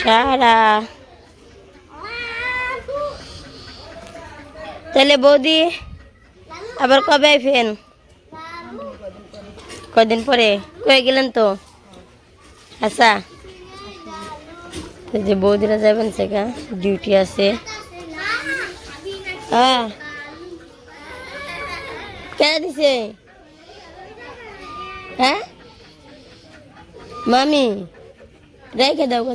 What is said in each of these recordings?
সারা। তাহলে বৌদি আবার কবে আইফেন কদিন পরে? কয়ে গেলেন তো? আচ্ছা। এই যে বৌদিরা যাবেন সেগা ডিউটি আছে হ্যাঁ কেন দিছে হ্যাঁ মামি রেখে দাও গো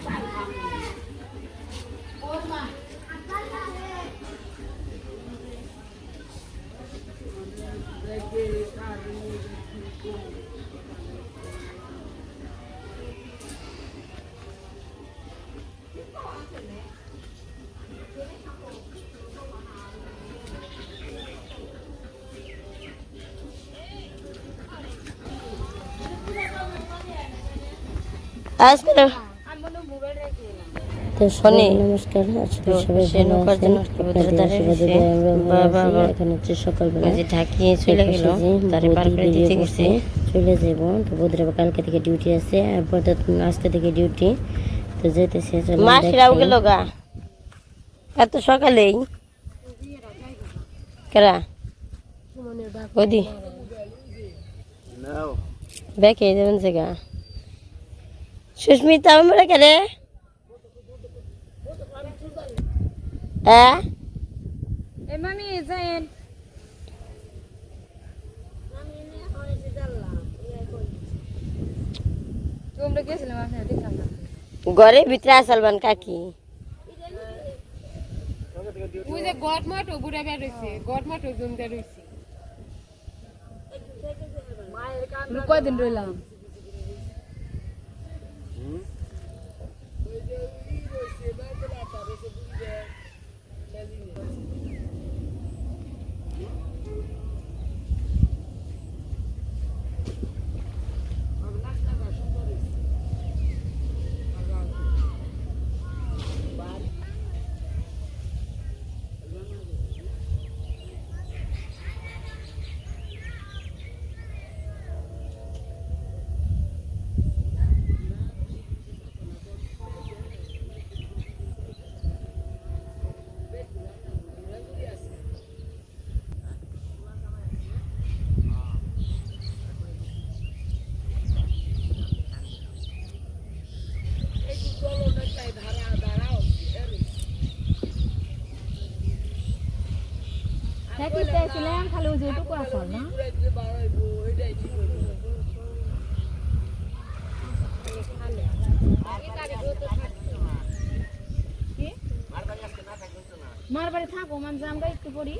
তো শনি নমস্কার আজকে সবাই ভালো আছেন? আমরা ভালো হচ্ছে সকালবেলা ঢাকিয়ে চলে গেল তারে পার করে দিতে গেছে। চলে যাব। তো বৌদিরা কালকে থেকে ডিউটি আছে আপাতত আজকে থেকে ডিউটি তো যেতেছে মাসিরাও গেল গা। এত সকালেই। কেরা? ব্যাকে যাবেন সে গা সুস্মিতা আমরা কেরে হ্যাঁ? এ মামি যাইন। ঘরের ভিতরে আসালবান কাকি? যে গট বুড়া বের হইছে গট মাটো জমতে রইছে কয়দিন রইলাম? থাকি পেয়েছিলাম খালি ওই যেটুকু আসল না। মার বাড়ি থাকো মান আমরা একটু পড়ি।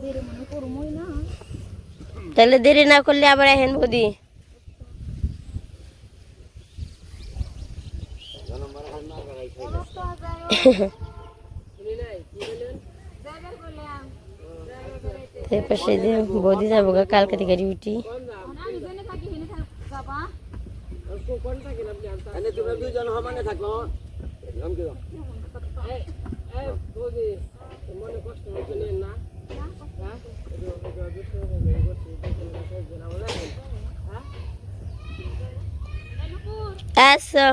দেরি মনে করবোই না। তাহলে দেরি না করলে আবার আহেন বৌদি। পাশে যে বৌদি যাব গা কালকে থেকে ডিউটি আমি জেনে থাকি হেনে থাক বাবা তোমরা দুজন সমানে থাকো নাম কি মনে কষ্ট হচ্ছে না হ্যাঁ আসো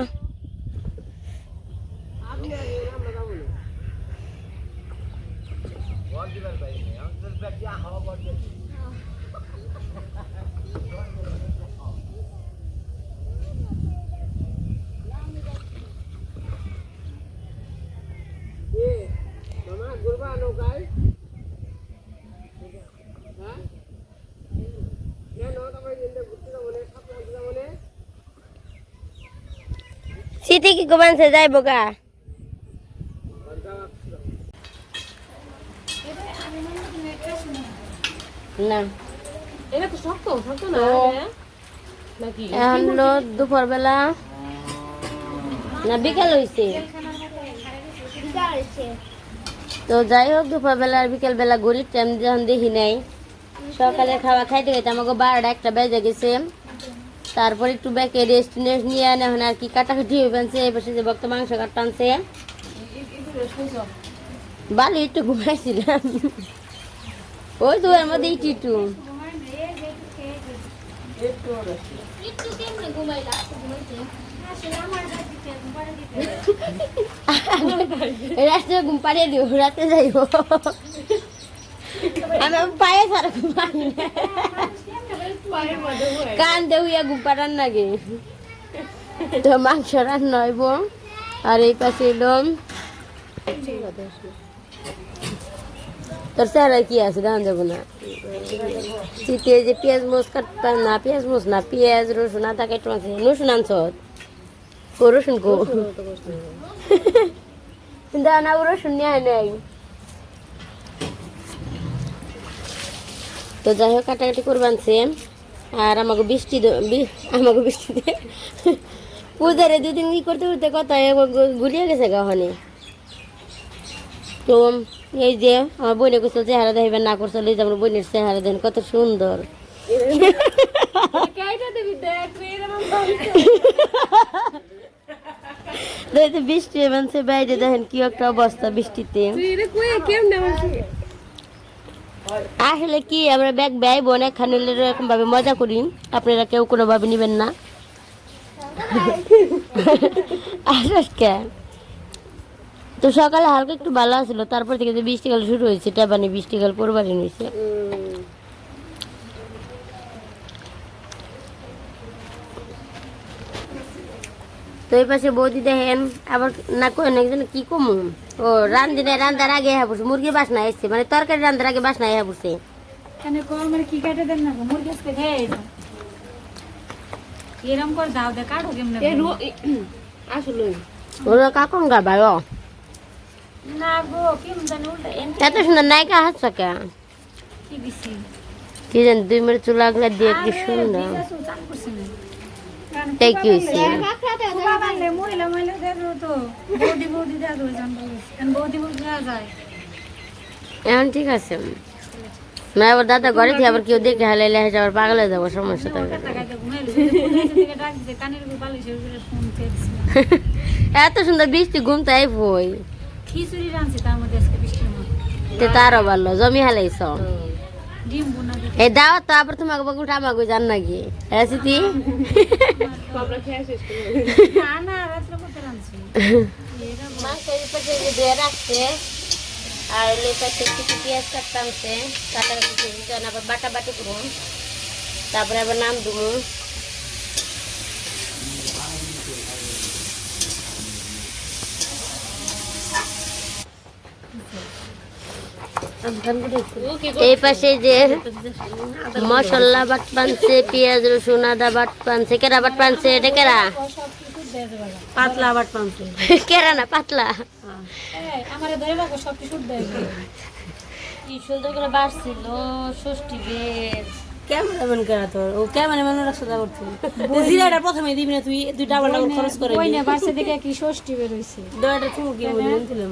মামা গুরবা নৌকায় হ্যাঁ সিটি কি কমানছে যাইবো গা না। এটা তো শক্ত শক্ত না এখন দুপুর বেলা না বিকাল হয়েছে তো যাই হোক দুপুর বেলা আর বিকেল বেলা ঘুরি টাইম যখন দেখি নাই সকালে খাওয়া খাইতে খাইতে আমাকে বারোটা একটা বেজে গেছে। তারপর একটু ব্যাকে রেস্ট নেস্ট নিয়ে আনে এখন আর কি কাটাকাটি হয়ে পেনছে এই পাশে যে বক্ত মাংস কাটতে আনছে। বালি একটু ঘুমাইছিলাম। ওই তো এর মধ্যে একটু একটু রাত্রে ঘুম পাড়িয়ে দিও রাতে যাইব। আমি পায়ে সারা ঘুম পারি না কান দেউয়া ঘুম পাড়ার নাগে। তো মাংস রান্না হইব আর এই পাশে এলো তোর স্যার কি আছে? দাম যাব না। শীতে যে পেঁয়াজ মোস কাটতাম না পেঁয়াজ মোস না। পেঁয়াজ রসুন আদা কেটে আছে রসুন আনছ? কো রসুন কো? দা না। ও রসুন নিয়ে আয় তো যাই হোক, কাটাকাটি করে বানছে। আর আমাকে বৃষ্টি আমাকে বৃষ্টি দিয়ে পূজারে দুদিন কি করতে করতে কথা গুলিয়ে গেছে গাহনে তো এই যে আমার বোনে কোথাও চেহারা দেখবেন না করছিল এই যে আমার বোনের চেহারা দেন কত সুন্দর। বৃষ্টি এমনছে বাইরে দেখেন কি একটা অবস্থা বৃষ্টিতে তুই এটা কই কেমনে আমার আসলে কি, আমরা ব্যাগ ব্যয় বোন এখানে এরকম ভাবে মজা করি। আপনারা কেউ কোনো ভাবে নেবেন না। আসলে তো সকালে হালকা একটু ভালো আসলো তারপর থেকে যে বৃষ্টিকাল শুরু হয়েছে, টাবানি বৃষ্টিকাল পরবারই হয়েছে। তো এই পাশে বৌদি দেখেন, আবার না কই না, একজন কি কমু? ও রান্ধিনে রান্ধার আগে হ্যাঁ পড়ছে মুরগি বাসনা এসছে মানে তরকারি রান্ধার আগে বাসনা হ্যাঁ কল মানে কি কাটে দেন না গো? মুরগি আজকে খেয়ে এরম করে দাও দে কাটো কেমনে আসলে ওরা কাকন গা ভাই না গো কেমন জানি উল্টা এত সুন্দর নায়িকা হাসছে কে? কি দিছি? কি জানি দুই মিনিট চুল দিয়ে কি সুন্দর। তাই কি হয়েছে মহিলা তো বৌদি বৌদি তো বৌদি বৌদি যায়। এখন ঠিক আছে। না আবার দাদা ঘরে থেকে আবার কেউ দেখে হালাইলে হেঁটে আবার পাগল হয়ে যাব সমস্যা থাকবে এত সুন্দর বৃষ্টি ঘুম তাই খিচুড়ি রাঁধছি তার মধ্যে আজকে বৃষ্টির মধ্যে। তে তারও ভালো জমি হালাইছ। ডিম বোনা এই দাও তো আবার তোমাকে বকুটা আমাকে জান হ্যাঁ না না রাত্রে করতে রাঁধছি? এরা মাংস এই পাশে যে ধুয়ে রাখছে আর কিছু পেঁয়াজ কাটতামছে কাটার কিছু আবার বাটা বাটি করুন। তারপরে আবার নাম দুমু। এই পাশে যে মশলা বাট পানছে পেঁয়াজ রসুন আদা বাট পানছে। কেরা বাট পানছে? এটা কেরা? পাতলা আবার পামছে কেরা না পাতলা? আমার ধরে রাখো সব কিছু কি সুন্দর করে বাড়ছিল ষষ্ঠী বের ক্যামেরাম্যান করা তোর? ও ক্যামেরাম্যান তুই জিরাটা প্রথমে দিবি না তুই দুই ডাবল ডাবল খরচ করে ওই না বাসে দেখে কি ষষ্ঠী বেরোইছে দয়াটা তুমি কি বলছিলাম।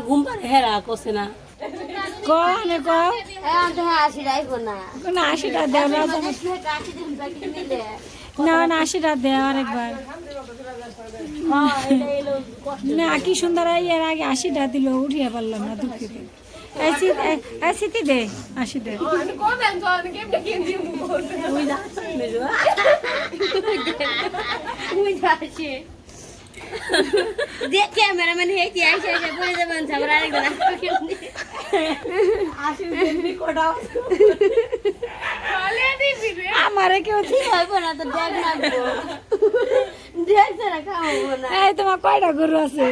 ঘুম না পারে হেরা করছে না। কনে আশিটা দেও না আশিটা দেও আরেকবার। হ্যাঁ এটা এলো কষ্ট না কি সুন্দর এই এর আগে আশিটা দিল উঠিয়ে পারলাম না দুঃখিত আশিতে দে আশি দে দেখ ক্যামেরাম্যান হেঁটে আইসে আইসে পড়ে যাবেন আবার আরেকজন আসবে আসি আমারে কেউ ঠিক হইব না তো দেখ না এই তোমার কয়টা গরু আছে?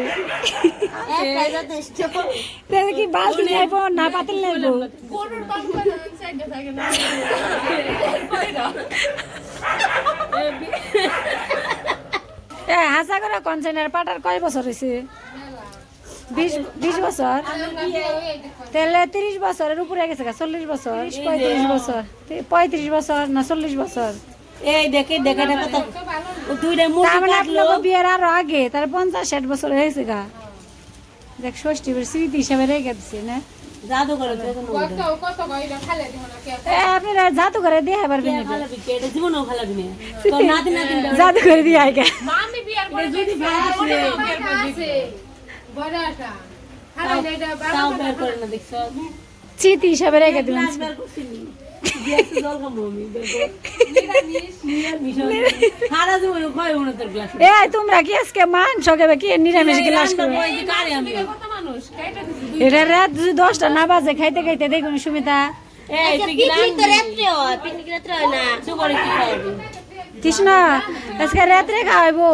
তাহলে কি বালতি নেব না পাতিল নেব? গরুর পাম করে সাইডে থাকে না। এ হাসা করে কনসেনার পাটার কয় বছর হয়েছে বিশ বিশ বছর? তাহলে তিরিশ বছরের উপরে গেছে গা, চল্লিশ বছর পঁয়ত্রিশ বছর। পঁয়ত্রিশ বছর না চল্লিশ বছর? এই দেখে দেখে দেখে দুইটা মানে কাটলো। বিয়ের আরও আগে তার পঞ্চাশ ষাট বছর হয়েছে গা। দেখ ষষ্ঠী বের স্মৃতি হিসাবে রেখে দিচ্ছে না? আপনারা জাদু করে দিয়ে পারবেন কে ফালাবি কে এটা জীবনেও ফালাবি না। তোর নাতি নাতি জাদু করে দিয়ে আগে স্মৃতি হিসাবে রেখে দিলাম এ তোমরা কি আজকে মাংস খাবে কি? নিরামিষ গ্লাস করবে কারে আমি কত মানুষ কেটে দিছি এটা রাত যদি দশটা না বাজে খাইতে খাইতে দেখুন সুমিতা। খাওয়াবি? কৃষ্ণ আজকে রাত্রে খাওয়াইবো।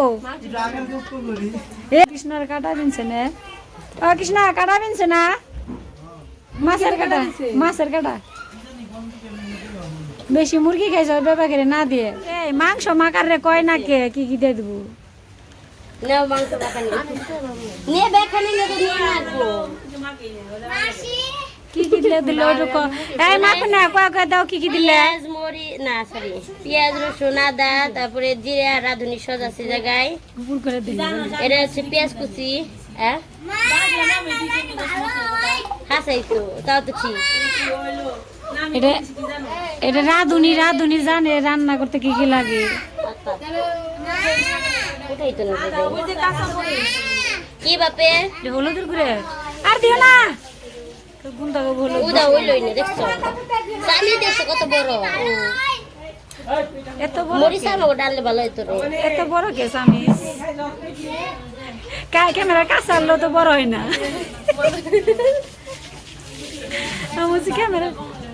এ কৃষ্ণর কাটা বিনছে না। ও কৃষ্ণ কাটা বিনছে না? মাছের কাটা মাছের কাটা। বেশি মুরগি খাইছ বেবা করে না দিয়ে। এই মাংস মাকার রে কয় না কে কি কি দিয়ে দেবো? কি কি দিলে দিলে ওটু ক এই মাখো না কয় কয় দাও কি কি দিলে? পেঁয়াজ মরি না সরি পেঁয়াজ রসুন আদা তারপরে জিরা রাঁধুনি সজ আছে জায়গায়। গুপুর করে দিলে এটা হচ্ছে পেঁয়াজ কুচি হ্যাঁ? হাসাই তো তাও তো ঠিক। এটা এটা রাধুনি রাধুনি জানে রান্না করতে কি কি লাগে। না কি বাপে? হলুদের গুঁড়ে। আর দিও না। গুন্দা হলুদ। উদা হইলই না দেখছ? চালি দেখছ কত বড়। এত বড় মরিচ ভালো এত বড় কে স্বামী কাই ক্যামেরা কাছে আনলেও তো বড় হয় না। আমি ক্যামেরা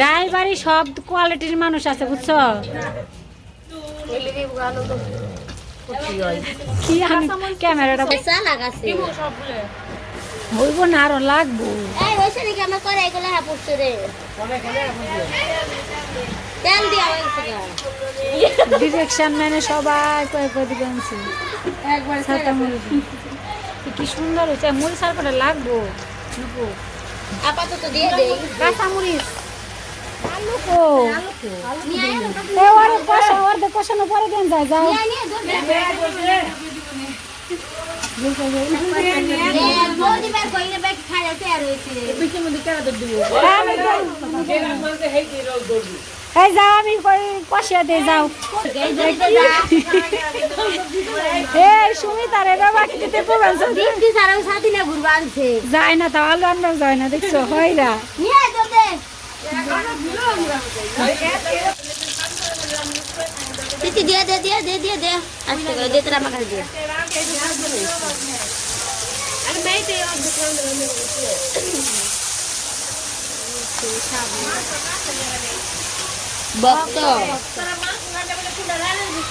রায়বাড়ি সব কোয়ালিটির মানুষ আছে বুঝছ? কি ক্যামেরাটা হইব না আরও লাগবো। এই হয়েছে নাকি? আমার করে এগুলো হ্যাঁ পড়ছে রে। তেল দিয়া হয়েছে ডিরেকশন মানে সবাই কয়ে কয়ে দিবেন ছাতা মুড়ি কি সুন্দর হয়েছে মুড়ি সার লাগবো। নিবো। আপাতত দিয়ে দেই। কাঁচা মরিচ আলু কো এ ওর কষা ওর কষানো পরে দেন যায় যাও বৌদি বের কইলে বের খাইলে তৈরি হয়েছে আমি তো- এই যাও, আমি কষিয়া দে যাও। এই সুমিতা রে বাবা কি দিতে প্রবাস দিদি সারা সাথী না ঘুরবা আনছে যায় না তাও, আলু আনবার যায় না, দেখছ? হয়রা নিয়ে আয় তো দে, দিয়ে দিয়ে দিয়ে দে। আস্তে করে দে, তোরা আমার কাছে দে ভক্ত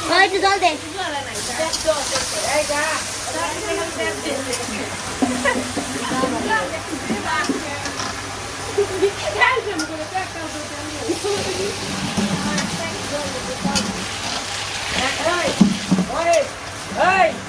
ওই একটু জল দে গাছে আমাগো আমাকে ফিরিতে নেই না না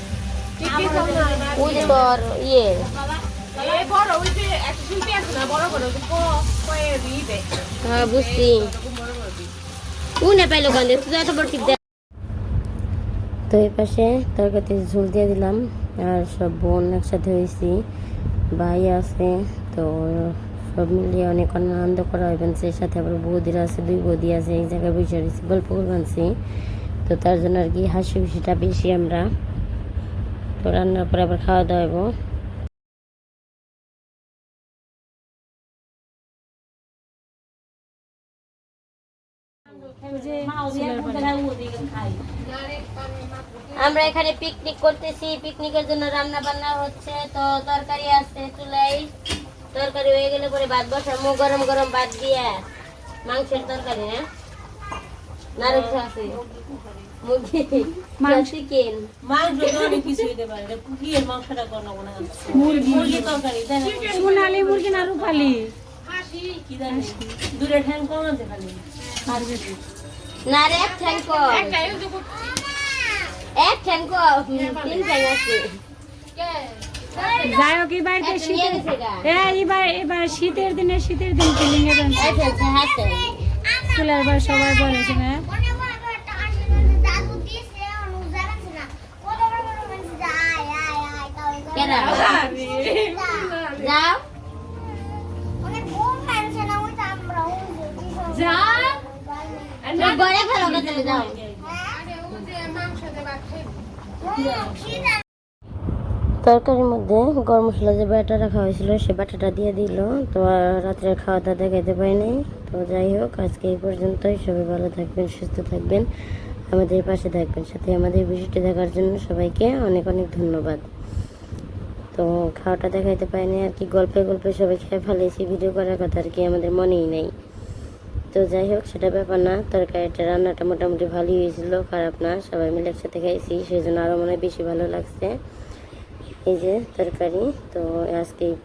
ওই তোর ইয়ে। বুঝছি। উনে পাইলো তুই এত বড় তো এই পাশে তরকারিতে ঝুল দিয়ে দিলাম আর সব বোন একসাথে হয়েছি ভাই আছে তো সব মিলিয়ে অনেক আনন্দ করা হয়ে সেই সাথে আবার বৌদিরা আছে দুই বৌদি আছে এই জায়গায় বসে রয়েছি গল্প করবানছি। তো তার জন্য আর কি হাসি খুশিটা বেশি আমরা। তো রান্নার পরে আবার খাওয়া দাওয়া হইব। আমরা এখানে পিকনিক করতেছি পিকনিকের জন্য রান্না বান্না হচ্ছে, তো তরকারি আছে চুলাই। তরকারি হয়ে গেলে পরে ভাত বসাবো, গরম গরম ভাত দিয়ে মাংসের তরকারি না নারকেল আছে। সোনালি মুরগি না রূপালি? দূরে ঠ্যাং কম আছে খালি। না। রে এক ঠ্যাং কম এক ঠ্যাং কম তিন ঠ্যাং আছে। যাই হোক এবার এবার এবার শীতের দিনে শীতের দিন এ চুলার বার সবাই বলেছে না যাও। ফেলো তরকারির মধ্যে গরম মশলা যে বাটা রাখা হয়েছিল সে ব্যাটাটা দিয়ে দিল। তো আর রাত্রের খাওয়া দাওয়া দেখাইতে পারিনি। তো যাই হোক আজকে এই পর্যন্তই। সবাই ভালো থাকবেন সুস্থ থাকবেন। আমাদের পাশে থাকবেন। সাথে আমাদের ভিডিওটি দেখার জন্য সবাইকে অনেক অনেক ধন্যবাদ। তো খাওয়াটা দেখাইতে পারিনি আর কি, গল্পে গল্পে সবাই খেয়ে ফেলেছি, ভিডিও করার কথা আর কি, আমাদের মনেই নেই তো যাই হোক, সেটা ব্যাপার না, তরকারিটা, রান্নাটা মোটামুটি ভালোই হয়েছিল, খারাপ না, সবাই মিলে একসাথে খাইছি সেই জন্য আরও মনে বেশি ভালো লাগছে এই যে তরকারি, তো আজকে এই।